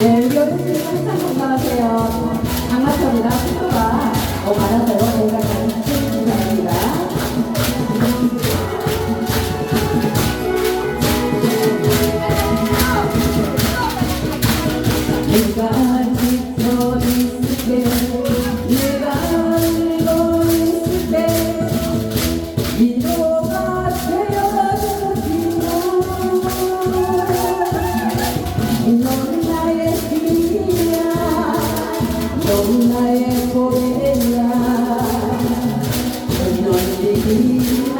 Ooh. 너무 나의 고백이야 널 넘기기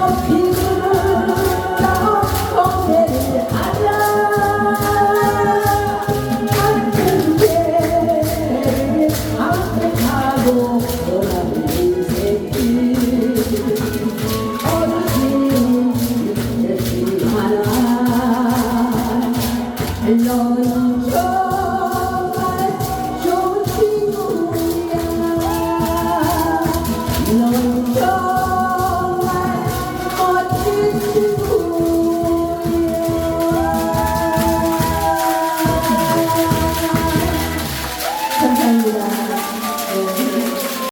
love you.